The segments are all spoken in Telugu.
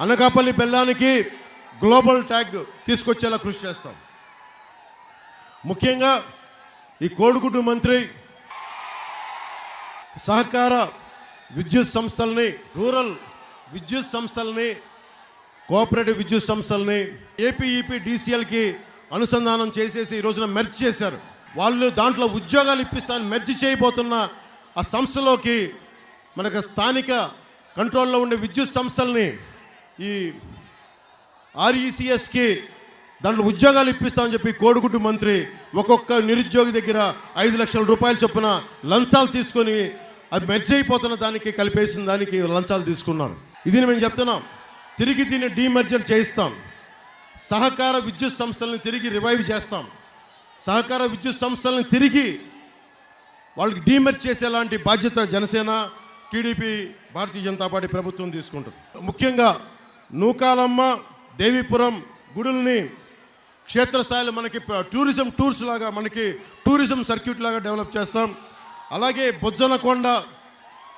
అనకాపల్లి బెల్లానికి గ్లోబల్ ట్యాగ్ తీసుకొచ్చేలా కృషి చేస్తాం. ముఖ్యంగా ఈ కోడిగుడ్డు మంత్రి సహకార విద్యుత్ సంస్థల్ని రూరల్ విద్యుత్ సంస్థల్ని కోఆపరేటివ్ విద్యుత్ సంస్థల్ని ఏపీఈపీ డీసీఎల్కి అనుసంధానం చేసేసి ఈ రోజున మెర్జ్ చేశారు. వాళ్ళు దాంట్లో ఉద్యోగాలు ఇప్పిస్తాను మెర్జ్ చేయబోతున్న ఆ సంస్థలోకి మనకు స్థానిక కంట్రోల్లో ఉండే విద్యుత్ సంస్థల్ని ఈ ఆర్ఈసిఎస్కి దాంట్లో ఉద్యోగాలు ఇప్పిస్తామని చెప్పి కోడిగుడ్డు మంత్రి ఒక్కొక్క నిరుద్యోగి దగ్గర ఐదు లక్షల రూపాయల చొప్పున లంచాలు తీసుకొని అది మెర్జ్ అయిపోతున్న దానికి కలిపేసిన దానికి లంచాలు తీసుకున్నారు. ఇది మేము చెప్తున్నాం. తిరిగి దీన్ని డీమర్జర్ చేయిస్తాం. సహకార విద్యుత్ సంస్థలను తిరిగి రివైవ్ చేస్తాం. సహకార విద్యుత్ సంస్థలను తిరిగి వాళ్ళకి డీమర్జ్ చేసేలాంటి బాధ్యత జనసేన టీడీపీ భారతీయ జనతా పార్టీ ప్రభుత్వం తీసుకుంటుంది. ముఖ్యంగా నూకాలమ్మ దేవీపురం గుడుల్ని క్షేత్రస్థాయిలో మనకి టూరిజం టూర్స్ లాగా మనకి టూరిజం సర్క్యూట్ లాగా డెవలప్ చేస్తాం. అలాగే బొజ్జనకొండ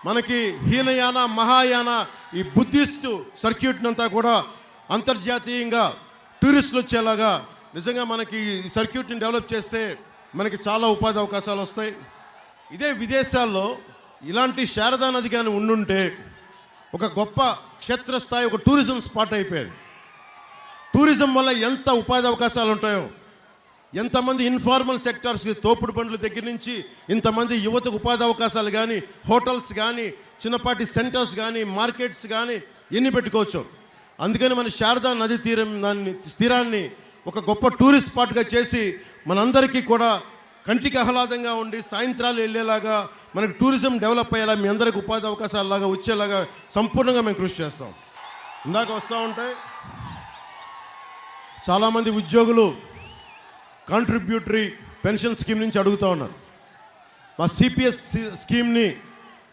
మనకి హీనయాన మహాయాన ఈ బుద్ధిస్టు సర్క్యూట్ అంతా కూడా అంతర్జాతీయంగా టూరిస్టులు వచ్చేలాగా నిజంగా మనకి ఈ సర్క్యూట్ని డెవలప్ చేస్తే మనకి చాలా ఉపాధి అవకాశాలు వస్తాయి. ఇదే విదేశాల్లో ఇలాంటి శారదా నది కానీ ఉండుంటే ఒక గొప్ప క్షేత్రస్థాయి ఒక టూరిజం స్పాట్ అయిపోయేది. టూరిజం వల్ల ఎంత ఉపాధి అవకాశాలు ఉంటాయో ఎంతమంది ఇన్ఫార్మల్ సెక్టార్స్కి తోపుడు బండ్ల దగ్గర నుంచి ఇంతమంది యువతకు ఉపాధి అవకాశాలు కానీ హోటల్స్ కానీ చిన్నపాటి సెంటర్స్ కానీ మార్కెట్స్ కానీ ఎన్ని పెట్టుకోవచ్చు. అందుకని మన శారదా నది తీరం దాన్ని తీరాన్ని ఒక గొప్ప టూరిస్ట్ స్పాట్గా చేసి మనందరికీ కూడా కంటికి ఆహ్లాదంగా ఉండి సాయంత్రాలు వెళ్ళేలాగా మనకి టూరిజం డెవలప్ అయ్యేలా మీ అందరికి ఉపాధి అవకాశాలలాగా వచ్చేలాగా సంపూర్ణంగా మేము కృషి చేస్తాం. ఇందాక వస్తూ ఉంటాయి చాలామంది ఉద్యోగులు కాంట్రిబ్యూటరీ పెన్షన్ స్కీమ్ నుంచి అడుగుతూ ఉన్నారు. మా సిపిఎస్ స్కీమ్ని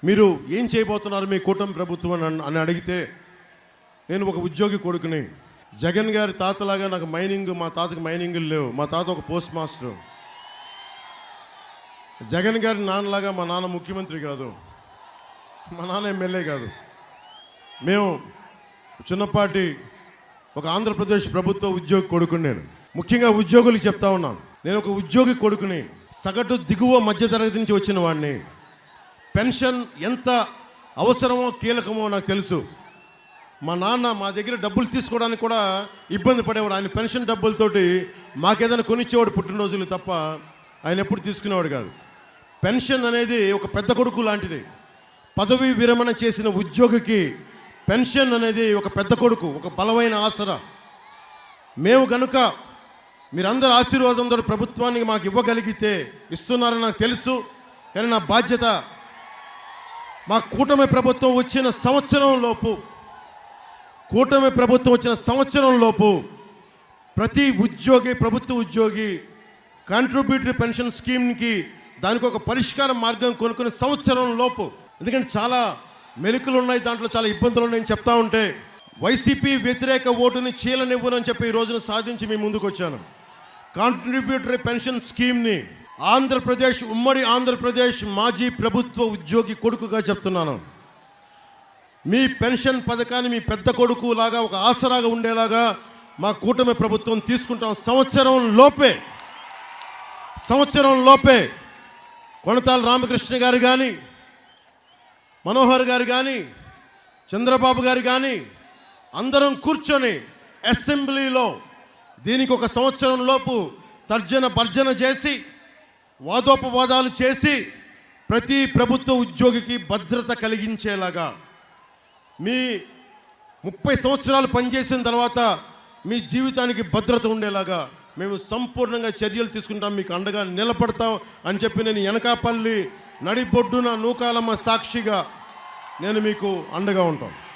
మీరు ఏం చేయబోతున్నారు మీ కూటమి ప్రభుత్వం అని అని అడిగితే నేను ఒక ఉద్యోగి కొడుకుని జగన్ గారి తాతలాగా నాకు మైనింగ్ మా తాతకి మైనింగులు లేవు మా తాత ఒక పోస్ట్ మాస్టర్ జగన్ గారి నాన్నలాగా మా నాన్న ముఖ్యమంత్రి కాదు. మా నాన్న ఎమ్మెల్యే కాదు. మేము చిన్నపాటి ఒక ఆంధ్రప్రదేశ్ ప్రభుత్వ ఉద్యోగి కొడుకుని నేను. ముఖ్యంగా ఉద్యోగులకు చెప్తా ఉన్నాను. నేను ఒక ఉద్యోగి కొడుకుని సగటు దిగువ మధ్యతరగతి నుంచి వచ్చిన వాడిని. పెన్షన్ ఎంత అవసరమో కీలకమో నాకు తెలుసు. మా నాన్న మా దగ్గర డబ్బులు తీసుకోవడానికి కూడా ఇబ్బంది పడేవాడు. ఆయన పెన్షన్ డబ్బులతోటి మాకేదైనా కొనిచ్చేవాడు పుట్టినరోజులు తప్ప ఆయన ఎప్పుడు తీసుకునేవాడు కాదు. పెన్షన్ అనేది ఒక పెద్ద కొడుకు లాంటిది. పదవి విరమణ చేసిన ఉద్యోగికి పెన్షన్ అనేది ఒక పెద్ద కొడుకు ఒక బలమైన ఆసరా. మేము కనుక మీరందరూ ఆశీర్వాదంతో ప్రభుత్వానికి మాకు ఇవ్వగలిగితే ఇస్తున్నారని నాకు తెలుసు. కానీ నా బాధ్యత మా కూటమి ప్రభుత్వం వచ్చిన సంవత్సరం లోపు కూటమి ప్రభుత్వం వచ్చిన సంవత్సరం లోపు ప్రతి ఉద్యోగి ప్రభుత్వ ఉద్యోగి కాంట్రిబ్యూటరీ పెన్షన్ స్కీమ్కి దానికి ఒక పరిష్కార మార్గం కొనుక్కునే సంవత్సరం లోపు. ఎందుకంటే చాలా మెలికలు ఉన్నాయి దాంట్లో చాలా ఇబ్బందులు ఉన్నాయని చెప్తా ఉంటే వైసీపీ వ్యతిరేక ఓటుని చీలనివ్వనని చెప్పి ఈ రోజున సాధించి మీ ముందుకు వచ్చాను కాంట్రిబ్యూటరీ పెన్షన్ స్కీమ్ని ఆంధ్రప్రదేశ్ ఉమ్మడి ఆంధ్రప్రదేశ్ మాజీ ప్రభుత్వ ఉద్యోగి కొడుకుగా చెప్తున్నాను. మీ పెన్షన్ పథకాన్ని మీ పెద్ద కొడుకు లాగా ఒక ఆసరాగా ఉండేలాగా మా కూటమి ప్రభుత్వం తీసుకుంటాం. సంవత్సరం లోపే సంవత్సరం లోపే కొనతాల రామకృష్ణ గారు కానీ మనోహర్ గారు కానీ చంద్రబాబు గారు కానీ అందరం కూర్చొని అసెంబ్లీలో దీనికి ఒక సంవత్సరం లోపు తర్జన భర్జన చేసి వాదోపవాదాలు చేసి ప్రతి ప్రభుత్వ ఉద్యోగికి భద్రత కలిగించేలాగా మీ ముప్పై సంవత్సరాలు పనిచేసిన తర్వాత మీ జీవితానికి భద్రత ఉండేలాగా మేము సంపూర్ణంగా చర్యలు తీసుకుంటాం మీకు అండగా నిలబడతాం అని చెప్పి నేను వెనకాపల్లి నడిబొడ్డున నూకాలమ్మ సాక్షిగా నేను మీకు అండగా ఉంటాను.